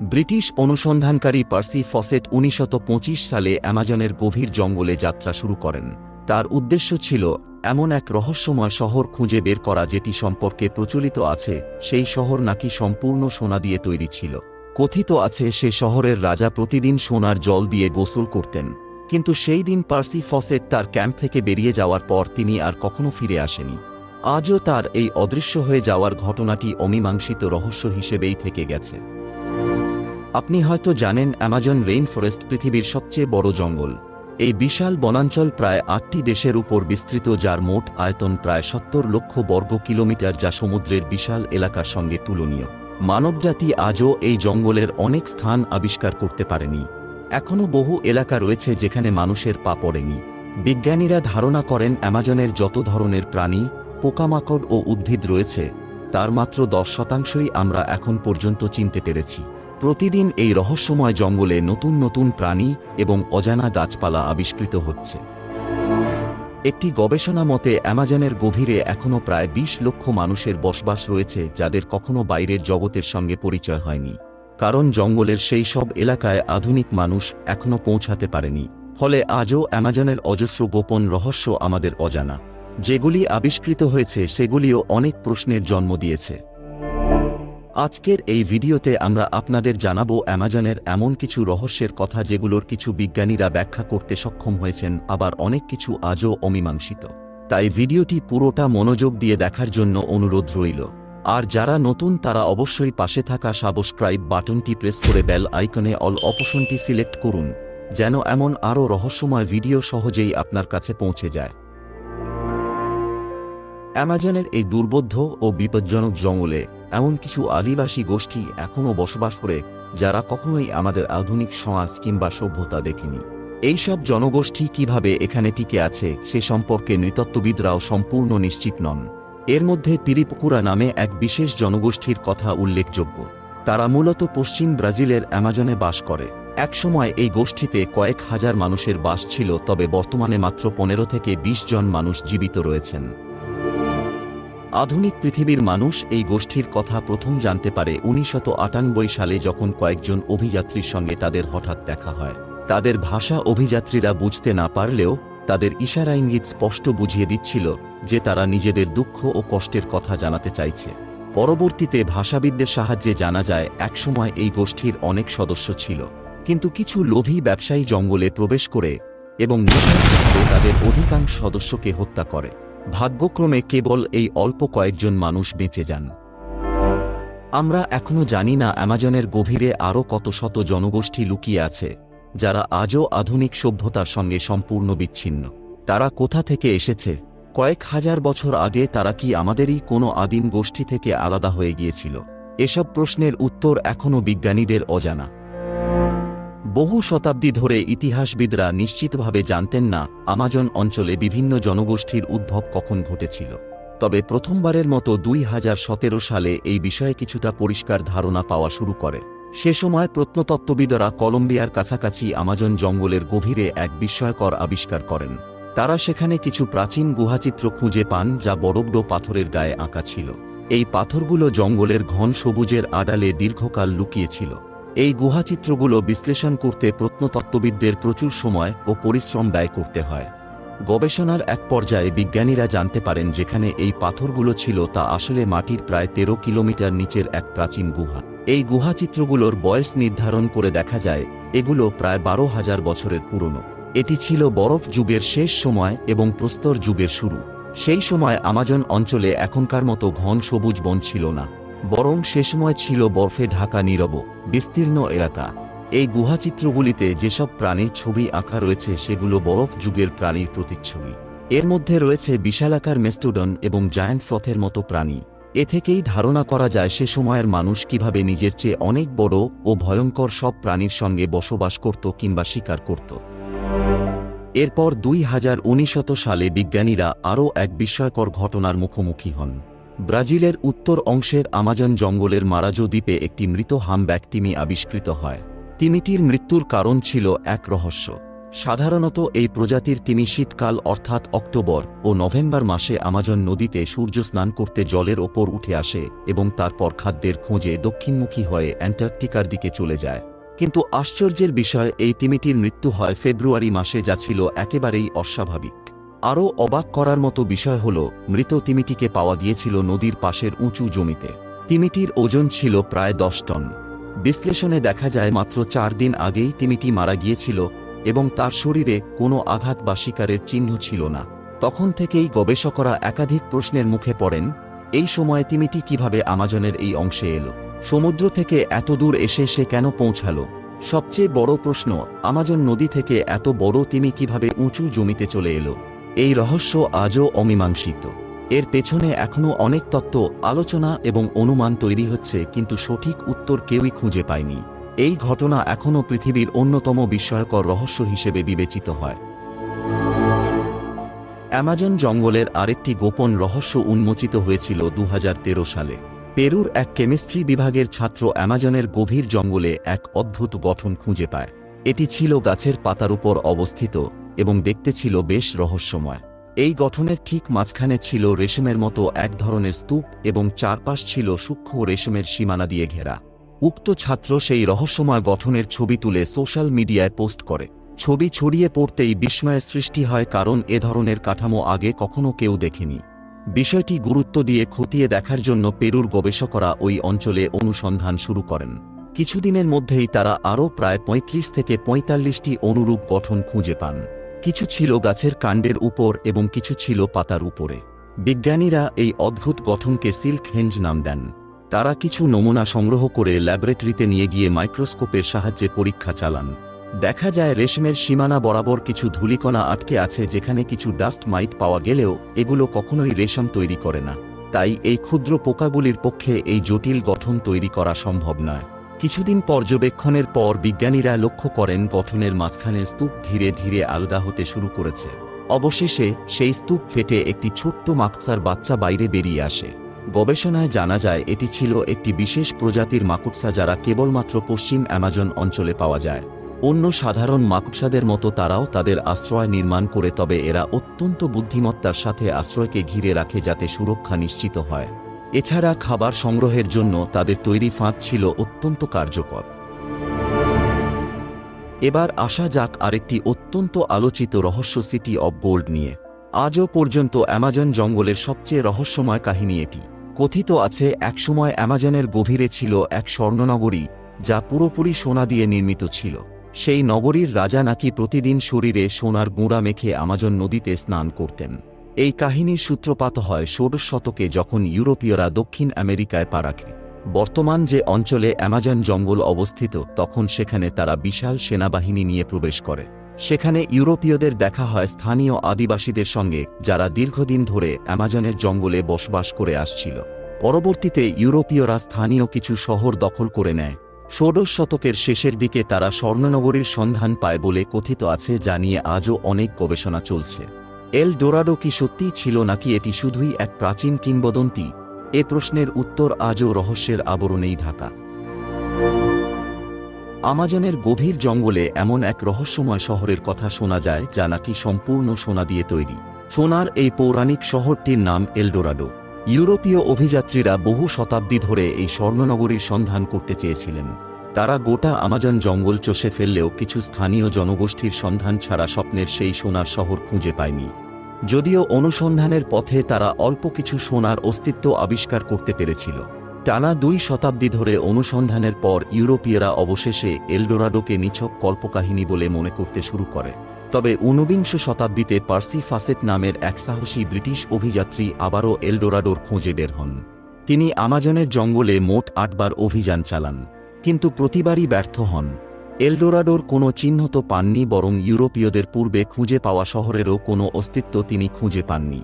British অনুসন্ধানকারী Percy faucet উনিশশো সালে অ্যামাজনের গভীর জঙ্গলে যাত্রা শুরু করেন। তার উদ্দেশ্য ছিল এমন এক রহস্যময় শহর খুঁজে বের করা যেটি সম্পর্কে প্রচলিত আছে, সেই শহর নাকি সম্পূর্ণ সোনা দিয়ে তৈরি ছিল। কথিত আছে সে শহরের রাজা প্রতিদিন সোনার জল দিয়ে গোসল করতেন। কিন্তু সেই দিন পার্সি ফসেট তার ক্যাম্প থেকে বেরিয়ে যাওয়ার পর তিনি আর কখনো ফিরে আসেনি। আজও তার এই অদৃশ্য হয়ে যাওয়ার ঘটনাটি অমীমাংসিত রহস্য হিসেবেই থেকে গেছে। আপনি হয়তো জানেন অ্যামাজন রেইন ফরেস্ট পৃথিবীর সবচেয়ে বড় জঙ্গল। এই বিশাল বনাঞ্চল প্রায় আটটি দেশের উপর বিস্তৃত, যার মোট আয়তন প্রায় সত্তর লক্ষ বর্গ কিলোমিটার, যা সমুদ্রের বিশাল এলাকার সঙ্গে তুলনীয়। মানবজাতি আজও এই জঙ্গলের অনেক স্থান আবিষ্কার করতে পারেনি। এখনও বহু এলাকা রয়েছে যেখানে মানুষের পা পড়েনি। বিজ্ঞানীরা ধারণা করেন অ্যামাজনের যত ধরনের প্রাণী, পোকামাকড় ও উদ্ভিদ রয়েছে, তার মাত্র দশ শতাংশই আমরা এখন পর্যন্ত চিনতে পেরেছি। প্রতিদিন এই রহস্যময় জঙ্গলে নতুন নতুন প্রাণী এবং অজানা গাছপালা আবিষ্কৃত হচ্ছে। একটি গবেষণা মতে অ্যামাজনের গভীরে এখনও প্রায় ২০ লক্ষ মানুষের বসবাস রয়েছে যাদের কখনো বাইরের জগতের সঙ্গে পরিচয় হয়নি। কারণ জঙ্গলের সেই সব এলাকায় আধুনিক মানুষ এখনও পৌঁছাতে পারেনি। ফলে আজও অ্যামাজনের অজস্র গোপন রহস্য আমাদের অজানা। যেগুলি আবিষ্কৃত হয়েছে, সেগুলিও অনেক প্রশ্নের জন্ম দিয়েছে। আজকের এই ভিডিওতে আমরা আপনাদের জানাব অ্যামাজনের এমন কিছু রহস্যের কথা যেগুলোর কিছু বিজ্ঞানীরা ব্যাখ্যা করতে সক্ষম হয়েছেন, আবার অনেক কিছু আজও অমীমাংসিত। তাই ভিডিওটি পুরোটা মনোযোগ দিয়ে দেখার জন্য অনুরোধ রইল। আর যারা নতুন, তারা অবশ্যই পাশে থাকা সাবস্ক্রাইব বাটনটি প্রেস করে বেল আইকনে অল অপশনটি সিলেক্ট করুন, যেন এমন আরও রহস্যময় ভিডিও সহজেই আপনার কাছে পৌঁছে যায়। অ্যামাজনের এই দুর্বোধ্য ও বিপজ্জনক জঙ্গলে এমন কিছু আদিবাসী গোষ্ঠী এখনও বসবাস করে যারা কখনোই আমাদের আধুনিক সমাজ কিংবা সভ্যতা দেখেনি। এইসব জনগোষ্ঠী কীভাবে এখানে টিকে আছে সে সম্পর্কে নৃতত্ত্ববিদরাও সম্পূর্ণ নিশ্চিত নন। এর মধ্যে পিরিপুকুরা নামে এক বিশেষ জনগোষ্ঠীর কথা উল্লেখযোগ্য। তারা মূলত পশ্চিম ব্রাজিলের অ্যামাজনে বাস করে। একসময় এই গোষ্ঠীতে কয়েক হাজার মানুষের বাস ছিল, তবে বর্তমানে মাত্র পনেরো থেকে ২০ জন মানুষ জীবিত রয়েছেন। আধুনিক পৃথিবীর মানুষ এই গোষ্ঠীর কথা প্রথম জানতে পারে উনিশশত সালে যখন কয়েকজন অভিযাত্রীর সঙ্গে তাদের হঠাৎ দেখা হয়। তাদের ভাষা অভিযাত্রীরা বুঝতে না পারলেও তাদের ইশারা ইঙ্গিত স্পষ্ট বুঝিয়ে দিচ্ছিল যে তারা নিজেদের দুঃখ ও কষ্টের কথা জানাতে চাইছে। পরবর্তীতে ভাষাবিদদের সাহায্যে জানা যায়, একসময় এই গোষ্ঠীর অনেক সদস্য ছিল। কিন্তু কিছু লোভী ব্যবসায়ী জঙ্গলে প্রবেশ করে এবং নৃশংসভাবে তাদের অধিকাংশ সদস্যকে হত্যা করে। ভাগ্যক্রমে কেবল এই অল্প কয়েকজন মানুষ বেঁচে যান। আমরা এখনও জানি না অ্যামাজনের গভীরে আরও কত শত জনগোষ্ঠী লুকিয়ে আছে, যারা আজও আধুনিক সভ্যতার সঙ্গে সম্পূর্ণ বিচ্ছিন্ন। তারা কোথা থেকে এসেছে? কয়েক হাজার বছর আগে তারা কি আমাদেরই কোনো আদিম গোষ্ঠী থেকে আলাদা হয়ে গিয়েছিল? এসব প্রশ্নের উত্তর এখনও বিজ্ঞানীদের অজানা। বহু শতাব্দী ধরে ইতিহাসবিদরা নিশ্চিতভাবে জানতেন না আমাজন অঞ্চলে বিভিন্ন জনগোষ্ঠীর উদ্ভব কখন ঘটেছিল। তবে প্রথমবারের মতো দুই হাজার সতেরো সালে এই বিষয়ে কিছুটা পরিষ্কার ধারণা পাওয়া শুরু করে। সে সময় প্রত্নতত্ত্ববিদরা কলম্বিয়ার কাছাকাছি আমাজন জঙ্গলের গভীরে এক বিস্ময়কর আবিষ্কার করেন। তারা সেখানে কিছু প্রাচীন গুহাচিত্র খুঁজে পান যা বরফডো পাথরের গায়ে আঁকা ছিল। এই পাথরগুলো জঙ্গলের ঘন সবুজের আড়ালে দীর্ঘকাল লুকিয়েছিল। এই গুহাচিত্রগুলো বিশ্লেষণ করতে প্রত্নতত্ত্ববিদদের প্রচুর সময় ও পরিশ্রম ব্যয় করতে হয়। গবেষণার এক পর্যায়ে বিজ্ঞানীরা জানতে পারেন যেখানে এই পাথরগুলো ছিল তা আসলে মাটির প্রায় তেরো কিলোমিটার নিচের এক প্রাচীন গুহা। এই গুহাচিত্রগুলোর বয়স নির্ধারণ করে দেখা যায়, এগুলো প্রায় বারো হাজার বছরের পুরনো। এটি ছিল বরফ যুগের শেষ সময় এবং প্রস্তর যুগের শুরু। সেই সময় আমাজন অঞ্চলে এখনকার মতো ঘন সবুজ বন ছিল না। বরং সে সময় ছিল বরফে ঢাকা নীরব, বিস্তীর্ণ এলাকা। এই গুহাচিত্রগুলিতে যেসব প্রাণীর ছবি আঁকা রয়েছে, সেগুলো বরফ যুগের প্রাণীর প্রতিচ্ছবি। এর মধ্যে রয়েছে বিশালাকার মেস্টুডন এবং জায়ান্ট সথের মতো প্রাণী। এ থেকেই ধারণা করা যায় সে সময়ের মানুষ কীভাবে নিজের চেয়ে অনেক বড় ও ভয়ঙ্কর সব প্রাণীর সঙ্গে বসবাস করত কিংবা শিকার করত। এরপর দুই হাজার সালে বিজ্ঞানীরা আরও এক বিস্ময়কর ঘটনার মুখোমুখি হন। ব্রাজিলের উত্তর অংশের আমাজন জঙ্গলের মারাজো দ্বীপে একটি মৃত হামব্যাক তিমি আবিষ্কৃত হয়। তিমিটির মৃত্যুর কারণ ছিল এক রহস্য। সাধারণত এই প্রজাতির তিমি শীতকাল অর্থাৎ অক্টোবর ও নভেম্বর মাসে আমাজন নদীতে সূর্য স্নান করতে জলের ওপর উঠে আসে এবং তারপর খাদ্যের খোঁজে দক্ষিণমুখী হয়ে অ্যান্টার্কটিকার দিকে চলে যায়। কিন্তু আশ্চর্যের বিষয়, এই তিমিটির মৃত্যু হয় ফেব্রুয়ারি মাসে যা ছিল একেবারেই অস্বাভাবিক। আরও অবাক করার মতো বিষয় হল, মৃত তিমিটিকে পাওয়া গিয়েছিল নদীর পাশের উঁচু জমিতে। তিমিটির ওজন ছিল প্রায় দশ টন। বিশ্লেষণে দেখা যায় মাত্র চার দিন আগেই তিমিটি মারা গিয়েছিল এবং তার শরীরে কোনো আঘাত বা শিকারের চিহ্ন ছিল না। তখন থেকেই গবেষকরা একাধিক প্রশ্নের মুখে পড়েন, এই সময়ে তিমিটি কীভাবে আমাজনের এই অংশে এলো? সমুদ্র থেকে এত দূর এসে সে কেন পৌঁছালো? সবচেয়ে বড় প্রশ্ন, আমাজন নদী থেকে এত বড় তিমি কীভাবে উঁচু জমিতে চলে এলো? এই রহস্য আজও অমীমাংসিত। এর পেছনে এখনও অনেক তত্ত্ব, আলোচনা এবং অনুমান তৈরি হচ্ছে, কিন্তু সঠিক উত্তর কেউই খুঁজে পায়নি। এই ঘটনা এখনও পৃথিবীর অন্যতম বিস্ময়কর রহস্য হিসেবে বিবেচিত হয়। অ্যামাজন জঙ্গলের আরেকটি গোপন রহস্য উন্মোচিত হয়েছিল দু হাজার তেরো সালে। পেরুর এক কেমিস্ট্রি বিভাগের ছাত্র অ্যামাজনের গভীর জঙ্গলে এক অদ্ভুত গঠন খুঁজে পায়। এটি ছিল গাছের পাতার উপর অবস্থিত এবং দেখতে ছিল বেশ রহস্যময়। এই গঠনের ঠিক মাঝখানে ছিল রেশমের মতো এক ধরনের স্তূপ এবং চারপাশ ছিল সূক্ষ্ম রেশমের সীমানা দিয়ে ঘেরা। উক্ত ছাত্র সেই রহস্যময় গঠনের ছবি তুলে সোশ্যাল মিডিয়ায় পোস্ট করে। ছবি ছড়িয়ে পড়তেই বিস্ময়ের সৃষ্টি হয় কারণ এ ধরনের কাঠামো আগে কখনো কেউ দেখেনি। বিষয়টি গুরুত্ব দিয়ে খতিয়ে দেখার জন্য পেরুর গবেষকরা ওই অঞ্চলে অনুসন্ধান শুরু করেন। কিছুদিনের মধ্যেই তারা আরও প্রায় ৩৫ থেকে পঁয়তাল্লিশটি অনুরূপ গঠন খুঁজে পান। কিছু ছিল গাছের কাণ্ডের উপর এবং কিছু ছিল পাতার উপরে। বিজ্ঞানীরা এই অদ্ভুত গঠনকে সিল্ক হেঞ্জ নাম দেন। তারা কিছু নমুনা সংগ্রহ করে ল্যাবরেটরিতে নিয়ে গিয়ে মাইক্রোস্কোপের সাহায্যে পরীক্ষা চালান। দেখা যায় রেশমের সীমানা বরাবর কিছু ধূলিকণা আটকে আছে যেখানে কিছু ডাস্ট মাইট পাওয়া গেলেও এগুলো কখনোই রেশম তৈরি করে না। তাই এই ক্ষুদ্র পোকাগুলির পক্ষে এই জটিল গঠন তৈরি করা সম্ভব নয়। কিছুদিন পর্যবেক্ষণের পর বিজ্ঞানীরা লক্ষ্য করেন গঠনের মাঝখানে স্তূপ ধীরে ধীরে আলগা হতে শুরু করেছে। অবশেষে সেই স্তূপ ফেটে একটি ছোট্ট মাকসার বাচ্চা বাইরে বেরিয়ে আসে। গবেষণায় জানা যায় এটি ছিল একটি বিশেষ প্রজাতির মাকুটসা যারা কেবলমাত্র পশ্চিম অ্যামাজন অঞ্চলে পাওয়া যায়। অন্য সাধারণ মাকুটসাদের মতো তারাও তাদের আশ্রয় নির্মাণ করে, তবে এরা অত্যন্ত বুদ্ধিমত্তার সাথে আশ্রয়কে ঘিরে রাখে যাতে সুরক্ষা নিশ্চিত হয়। এছাড়া খাবার সংগ্রহের জন্য তাদের তৈরি ফাঁদ ছিল অত্যন্ত কার্যকর। এবার আসা যাক আরেকটি অত্যন্ত আলোচিত রহস্য সিটি অব গোল্ড নিয়ে। আজও পর্যন্ত অ্যামাজন জঙ্গলের সবচেয়ে রহস্যময় কাহিনী এটি। কথিত আছে, একসময় অ্যামাজনের গভীরে ছিল এক স্বর্ণনগরী, যা পুরোপুরি সোনা দিয়ে নির্মিত ছিল। সেই নগরীর রাজা নাকি প্রতিদিন শরীরে সোনার গুঁড়া মেখে আমাজন নদীতে স্নান করতেন। এই কাহিনীর সূত্রপাত হয় ষোড়শ শতকে যখন ইউরোপীয়রা দক্ষিণ আমেরিকায় পা রাখে। বর্তমান যে অঞ্চলে অ্যামাজন জঙ্গল অবস্থিত, তখন সেখানে তারা বিশাল সেনাবাহিনী নিয়ে প্রবেশ করে। সেখানে ইউরোপীয়দের দেখা হয় স্থানীয় আদিবাসীদের সঙ্গে, যারা দীর্ঘদিন ধরে অ্যামাজনের জঙ্গলে বসবাস করে আসছিল। পরবর্তীতে ইউরোপীয়রা স্থানীয় কিছু শহর দখল করে নেয়। ষোড়শ শতকের শেষের দিকে তারা স্বর্ণনগরীর সন্ধান পায় বলে কথিত আছে, যা নিয়ে আজও অনেক গবেষণা চলছে। এল ডোরাডো কি সত্যিই ছিল নাকি এটি শুধুই এক প্রাচীন কিংবদন্তি? এ প্রশ্নের উত্তর আজও রহস্যের আবরণেই ঢাকা। আমাজনের গভীর জঙ্গলে এমন এক রহস্যময় শহরের কথা শোনা যায় যা নাকি সম্পূর্ণ সোনা দিয়ে তৈরি। সোনার এই পৌরাণিক শহরটির নাম এলডোরাডো। ইউরোপীয় অভিযাত্রীরা বহু শতাব্দী ধরে এই স্বর্ণনগরীর সন্ধান করতে চেয়েছিলেন। তারা গোটা আমাজন জঙ্গল চষে ফেললেও কিছু স্থানীয় জনগোষ্ঠীর সন্ধান ছাড়া স্বপ্নের সেই সোনার শহর খুঁজে পায়নি। যদিও অনুসন্ধানের পথে তারা অল্প কিছু সোনার অস্তিত্ব আবিষ্কার করতে পেরেছিল। টানা দুই শতাব্দী ধরে অনুসন্ধানের পর ইউরোপীয়রা অবশেষে এলডোরাডোকে নিছক কল্পকাহিনী বলে মনে করতে শুরু করে। তবে ঊনবিংশ শতাব্দীতে পার্সি ফাসেট নামের এক সাহসী ব্রিটিশ অভিযাত্রী আবারও এলডোরাডোর খোঁজে বের হন। তিনি আমাজনের জঙ্গলে মোট আটবার অভিযান চালান। কিন্তু প্রতিবারই ব্যর্থ হন। এলডোরাডোর কোনো চিহ্ন তো পাননি বরং ইউরোপীয়দের পূর্বে খুঁজে পাওয়া শহরেরও কোনো অস্তিত্ব তিনি খুঁজে পাননি।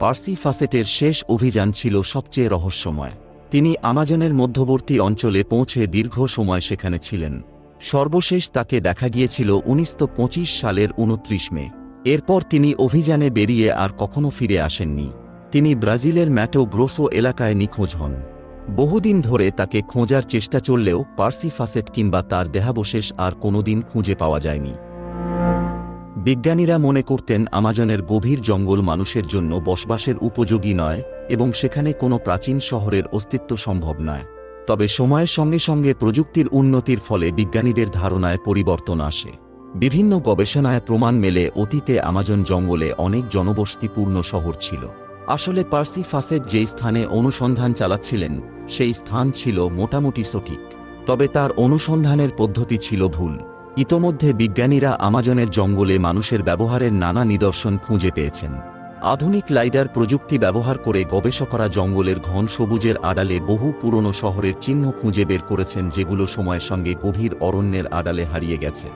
পার্সি ফাসেটের শেষ অভিযান ছিল সবচেয়ে রহস্যময়। তিনি আমাজনের মধ্যবর্তী অঞ্চলে পৌঁছে দীর্ঘ সময় সেখানে ছিলেন। সর্বশেষ তাকে দেখা গিয়েছিল উনিশশো পঁচিশ সালের উনত্রিশ মে। এরপর তিনি অভিযানে বেরিয়ে আর কখনো ফিরে আসেননি। তিনি ব্রাজিলের ম্যাটো গ্রোসো এলাকায় নিখোঁজ হন। বহুদিন ধরে তাকে খোঁজার চেষ্টা চললেও পার্সি ফাসেট কিংবা তার দেহাবশেষ আর কোনোদিন খুঁজে পাওয়া যায়নি। বিজ্ঞানীরা মনে করতেন আমাজনের গভীর জঙ্গল মানুষের জন্য বসবাসের উপযোগী নয় এবং সেখানে কোনো প্রাচীন শহরের অস্তিত্ব সম্ভব নয়। তবে সময়ের সঙ্গে সঙ্গে প্রযুক্তির উন্নতির ফলে বিজ্ঞানীদের ধারণায় পরিবর্তন আসে। বিভিন্ন গবেষণায় প্রমাণ মেলে অতীতে আমাজন জঙ্গলে অনেক জনবসতিপূর্ণ শহর ছিল। আসলে পার্সি ফাসেট যেই স্থানে অনুসন্ধান চালাচ্ছিলেন, সেই স্থান ছিল মোটামুটি সঠিক। তবে তার অনুসন্ধানের পদ্ধতি ছিল ভুল। ইতোমধ্যে বিজ্ঞানীরা আমাজনের জঙ্গলে মানুষের ব্যবহারের নানা নিদর্শন খুঁজে পেয়েছেন। আধুনিক লাইডার প্রযুক্তি ব্যবহার করে গবেষকরা জঙ্গলের ঘন সবুজের আড়ালে বহু পুরনো শহরের চিহ্ন খুঁজে বের করেছেন, যেগুলো সময়ের সঙ্গে গভীর অরণ্যের আড়ালে হারিয়ে গেছে।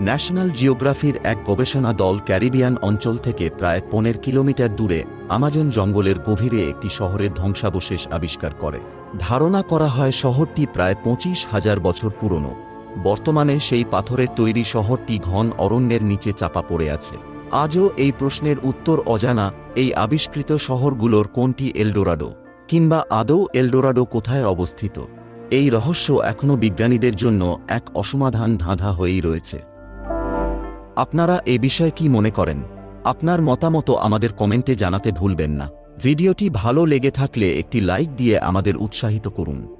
ন্যাশনাল জিওগ্রাফির এক গবেষণা দল ক্যারিবিয়ান অঞ্চল থেকে প্রায় পনেরো কিলোমিটার দূরে আমাজন জঙ্গলের গভীরে একটি শহরের ধ্বংসাবশেষ আবিষ্কার করে। ধারণা করা হয় শহরটি প্রায় পঁচিশ হাজার বছর পুরনো। বর্তমানে সেই পাথরের তৈরি শহরটি ঘন অরণ্যের নিচে চাপা পড়ে আছে। আজও এই প্রশ্নের উত্তর অজানা এই আবিষ্কৃত শহরগুলোর কোনটি এলডোরাডো কিংবা আদৌ এলডোরাডো কোথায় অবস্থিত? এই রহস্য এখনও বিজ্ঞানীদের জন্য এক অসমাধান ধাঁধা হয়েই রয়েছে। আপনারা এ বিষয়ে কি মনে করেন? আপনার মতামত আমাদের কমেন্টে জানাতে ভুলবেন না। ভিডিওটি ভালো লেগে থাকলে একটি লাইক দিয়ে আমাদের উৎসাহিত করুন।